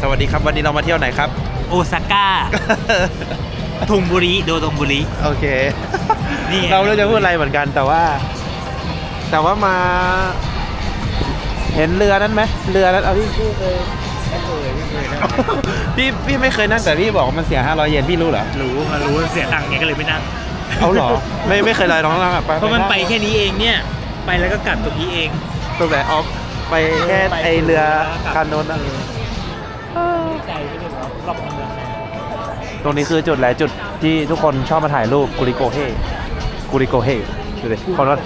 สวัสดีครับวันนี้เรามาเที่ยวไหนครับ โอซาก้าทุงบุรีโดทงบุรี โอเค นี่ไง เราไม่รู้จะพูดอะไรเหมือนกันแต่ว่า แต่ว่ามา เห็นเรือนั้นไหมเรือนั้นเอาพี่พี่เคยพี่พี่ไม่เคยนั่งแต่พี่บอกว่ามันเสีย500เยนพี่รู้เหรอรู้มารู้เสียตังค์ไงก็เลยไม่นั่งเอาเหรอ ไม่ไม่เคยเลยน้องนั่งอะไปเพราะมันไปแค่นี้เองเนี่ย ไปแล้วก็กลับตรงนี้เองตรงไหนออฟไปแค่ไอเรือคันโน้นนะ ใจไม่ได้บอกรอบเมืองนะตรงนี้คือจุดแหละจุดที่ทุกคนชอบมาถ่ายรูปกุริโกเฮกุริโกเฮดูดิคนก็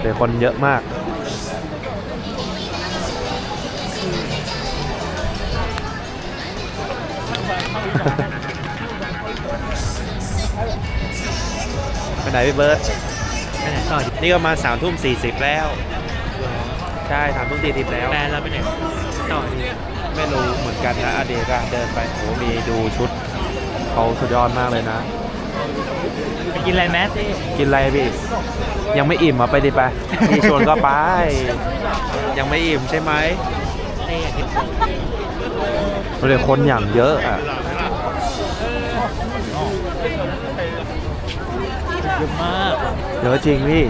เดี๋ยวคนเยอะมาก ไปไหนพี่เบิร์ตไปไหนต่อดีนี่ก็มาสามทุ่มสี่สิบแล้ว ใช่สามทุ่มสี่สิบแล้วแฟนเราไปไหน หน่อย ไม่รู้เหมือนกันนะอเดกเดินไปโหมีดูชุดเขาสุดยอดมากเลยนะกินอะไรแมสกินอะไรพี่ยังไม่อิ่มอะไปดิไปมีชวนก็ไป ยังไม่อิ่มใช่ไหมเต้อยากคนอย่างเยอะอะเยอะมากเยอะจริงพี่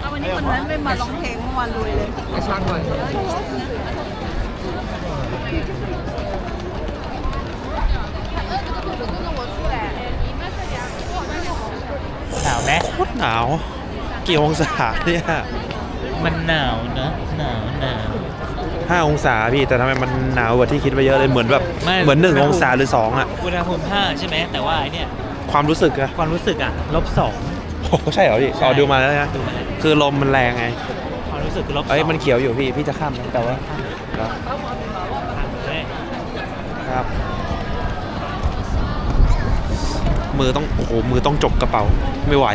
เอาวันนี้คนนั้นไม่มาร้องเพลงเมื่อวานรวยเลยหนาวไหมโคตรหนาว กี่องศาเนี่ย มันหนาวนะ หนาวหนาว ห้าองศาพี่แต่ทำไมมันหนาวกว่าที่คิดไว้เยอะเลยเหมือนแบบไม่เหมือนหนึ่งองศาหรือสองอะ อุณหภูมิห้าใช่ไหมแต่ว่าไอเนี่ยความรู้สึกอะความรู้สึกอะลบสอง โอ้ใช่เหรอพี่ใช่อ๋อดูมาแล้วนะดูมาแล้ว คือลมมันแรงไงความรู้สึกคือลบสองเอ้ยมันเขียวอยู่พี่พี่จะข้ามนะแต่ว่าครับเฮ้ยครับ มือต้องโอ้โหมือต้องจกกระเป๋าไม่ไหว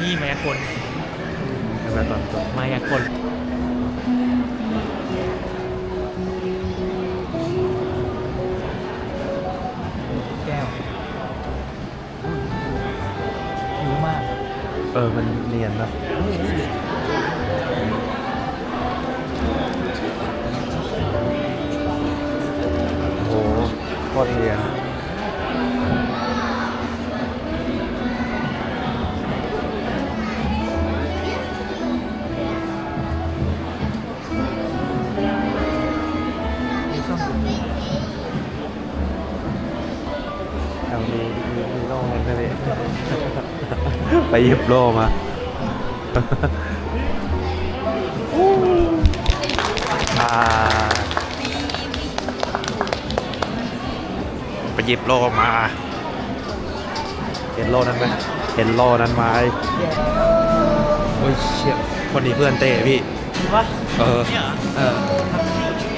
นี่มายากลแล้วตอนจบมายากล เออ มันเนียนนะโอ้โหโคตรเนียนแถวนี้มีมีโล่เห็นไหมพี่ ไปหยิบโล่มาอ่าไปหยิบโล่มา เห็นโล่นั้นไหมเห็นโล่นั้นไหมโอ้ยเชี่ยคนนี้เพื่อนเต้พี่คิดว่าเออเนี่ยเหรอเออ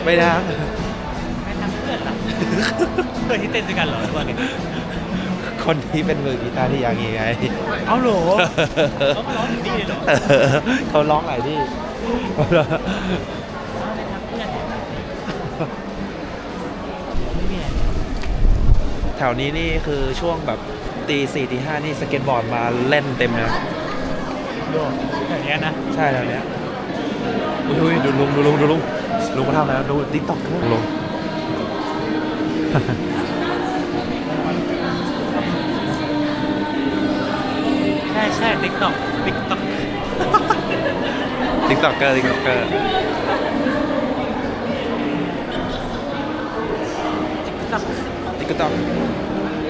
ไม่ได้ไม่ทำเพื่อนล่ะเพื่อนที่เต้นด้วยกันเหรอหรือว่าไง คนนี้เป็นมือกีตาร์ที่ยังไง เอาเหรอเขามาร้องถึงนี่เลยเหรอเออเขาร้องหลายที่แถวนี้นี่คือช่วงแบบตีสี่ตีห้านี่สเก็ตบอร์ดมาเล่นเต็มนะดูแบบเนี้ยนะ ใช่แถวเนี้ยอุ้ยดูลุงดูลุงดูลุงลุงมาทำอะไรดูติ๊กต็อกลุงใติ๊กต็อกติ๊กต็อกติ๊กต็อกเกอร์ติ๊กต็อกเกอร์ติ๊กต็อก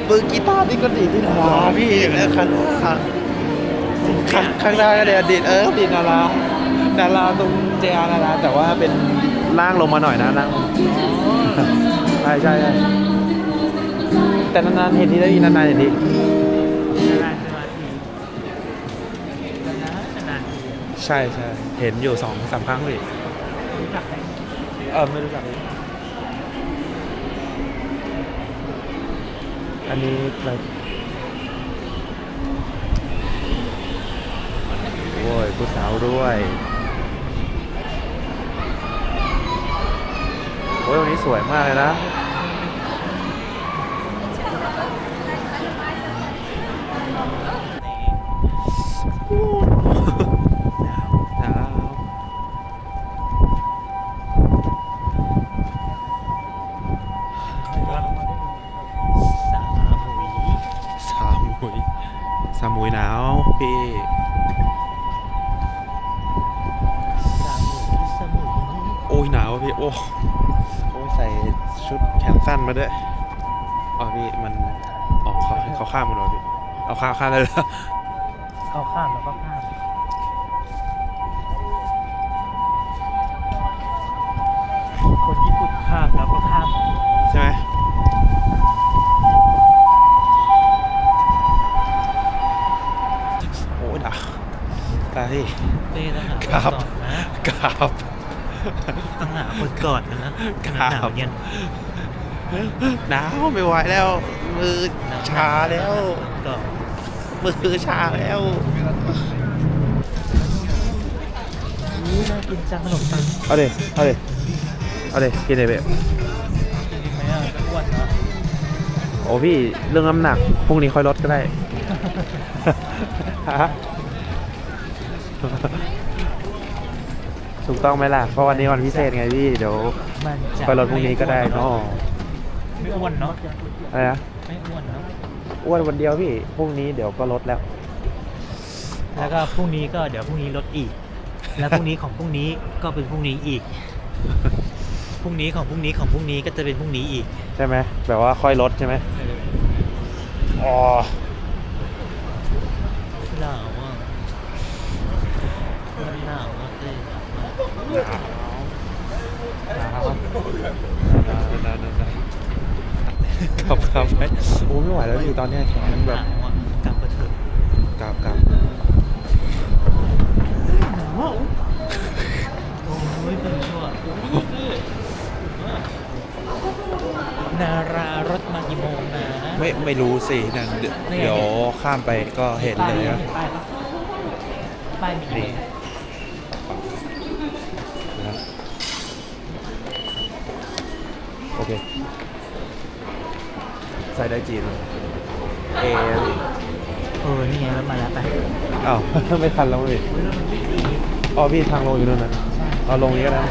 มือกีตาร์นี่ก็ดีที่ดาราพี่เออข้างหน้าข้างข้างหน้าก็เดี๋ยวดีดเออดีดดาราดาราตรงเจอาดาราแต่ว่าเป็นล่างลงมาหน่อยนะล่างลงใช่ใช่ใช่แต่นานๆเห็นทีได้ดีนานๆเห็นที ใช่ใช่เห็นอยู่สองสามครั้งเลยๆรู้จักไหมเออไม่รู้จักเลยอันนี้อะไรโอ้ยผู้สาวด้วยโอ้ยวันนี้สวยมากเลยนะ หนาวสามมุย สามมุยหนาวพี่โอ้ยหนาวอะพี่โอ้โอ้ยใส่ชุดแขนสั้นมาด้วยอ๋อพี่มันอ๋อเขาเขาข้ามมันเหรอพี่เอาข้ามข้ามได้เลยเหรอเขาข้ามแล้วก็ข้าม คนญี่ปุ่นข้ามแล้วก็ข้าม ใช่ไหมโอ้ยหนาวตายพี่ เต้ต้องหา ครับ คนก่อนนะ กราบต้องหาคนก่อนนะขนาดหนาวเย็นหนาวไม่ไหวแล้ว มือชาแล้วคนก่อนมือชาแล้วอู้น่ากินจังขนมปังเอาเดเอาเดเอาเดกินเลยเบะจริงไหมอะอ้วนนะโอ้พี่เรื่องน้ำหนักพรุ่งนี้ค่อยลดก็ได้ฮะ ถูกต้องไหมล่ะ เพราะวันนี้วันพิเศษไงพี่ เดี๋ยวมันจะค่อยลดพรุ่งนี้ก็ได้เนาะไม่อ้วนเนาะอะไรนะไม่อ้วนเนาะอ้วนวันเดียวพี่ พรุ่งนี้เดี๋ยวก็ลดแล้ว แล้วก็พรุ่งนี้ก็เดี๋ยวพรุ่งนี้ลดอีก แล้วพรุ่งนี้ของพรุ่งนี้ก็เป็นพรุ่งนี้อีก พรุ่งนี้ของพรุ่งนี้ของพรุ่งนี้ก็จะเป็นพรุ่งนี้อีก ใช่ไหมแบบว่าค่อยลดใช่ไหมอ๋อหนาวอะมันหนาวอะเต้ ครับครับไปโอ้ไม่ไหวแล้วพี่ตอนเนี้ยแขนหแบบนาวอะกลับมาเถอะกราบกราบโอ้ยเป็นชั่วดารา รถมากี่โมงนะไม่ไม่รู้สินั่นเดี๋ยวเดี๋ยวข้ามไปก็เห็นเลยนะป้ายปะป้ายมีกี่โมง นะ โอเค ใส่ได้จีนเอเออ นี่ไงรถมาแล้วไปอ้าว ไม่ทันแล้วพี่อ๋อพี่ทางลงอยู่นู่นนะเอาลงนี้ก็ได้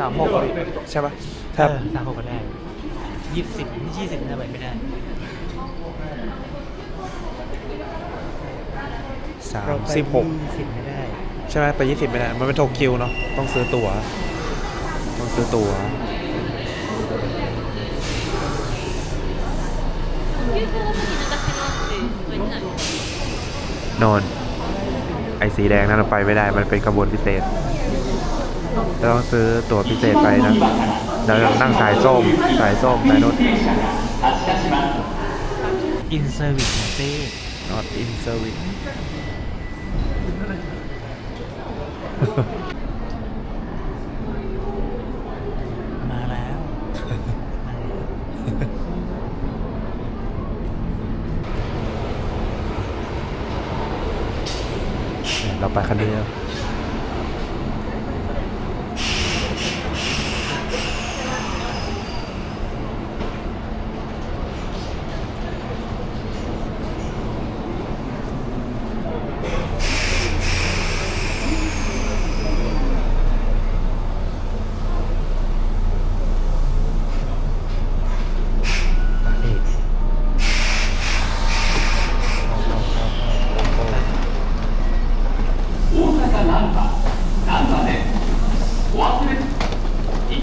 สามหก ใช่ปะครับเออสามหกก็ได้ยี่สิบยี่สิบทำไมไม่ได้สามสิบหกยี่สิบไม่ได้ใช่ไหมไปยี่สิบไม่ได้มันเป็นโทคิวเนาะต้องซื้อตั๋วต้องซื้อตั๋วนอน ไอ้สีแดงนั่นเราไปไม่ได้มันเป็นขบวนพิเศษเรา ต้องซื้อตั๋วพิเศษไปนะเรานั่งสายส้มสายส้มสายนุชอินเซอร์วิสของเต้ not in service มาแล้ว เราไปคันนี้แล้ว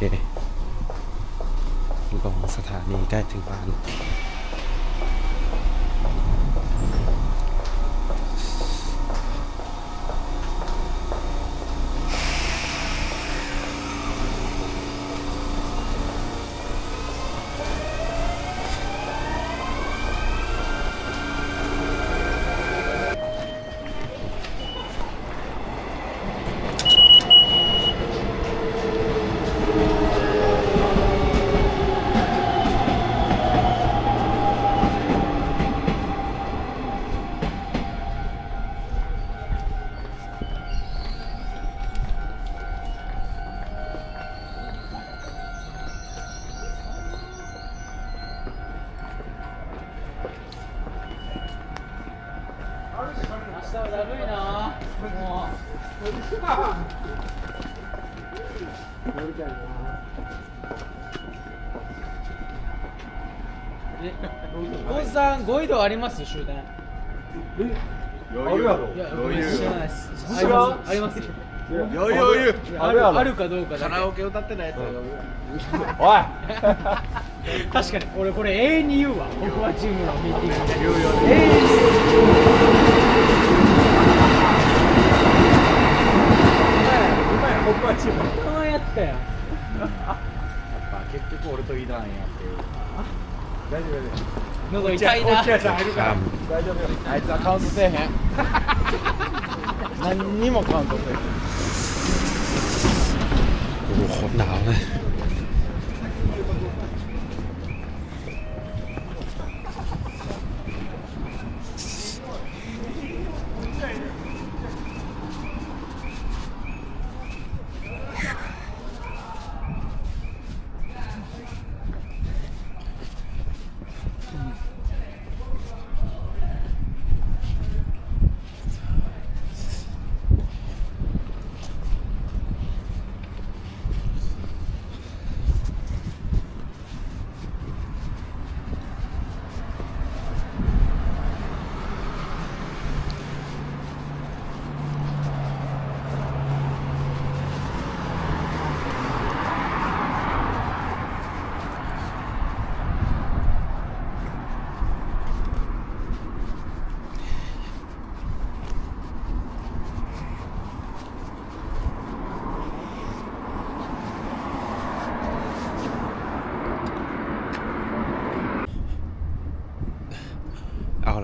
เคลงสถานีใกล้ถึงบ้าน 明日はだるいな。もう。え、ゴンさん、5移動あります？終電。えやろ、余裕知らないです。あります。あります余裕。余裕。あるあるかどうかカラオケ歌ってないやつおい確かに俺これ永遠に言うわ僕はチームのミーティング永遠に僕は自分。このやっんんう。大丈夫な。んか大丈夫あいつはカウントせえへん。何にもカウントせえへん。ん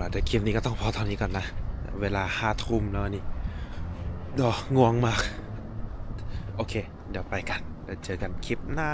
คตรหนาวเลยเอาล่ะเดี๋ยวคลิปนี้ก็ต้องพอเท่านี้ก่อนนะ เวลาห้าทุ่มแล้วนี่ดอง่วงมาก โอเค เดี๋ยวไปกันเดี๋ยวเจอกันคลิปหน้า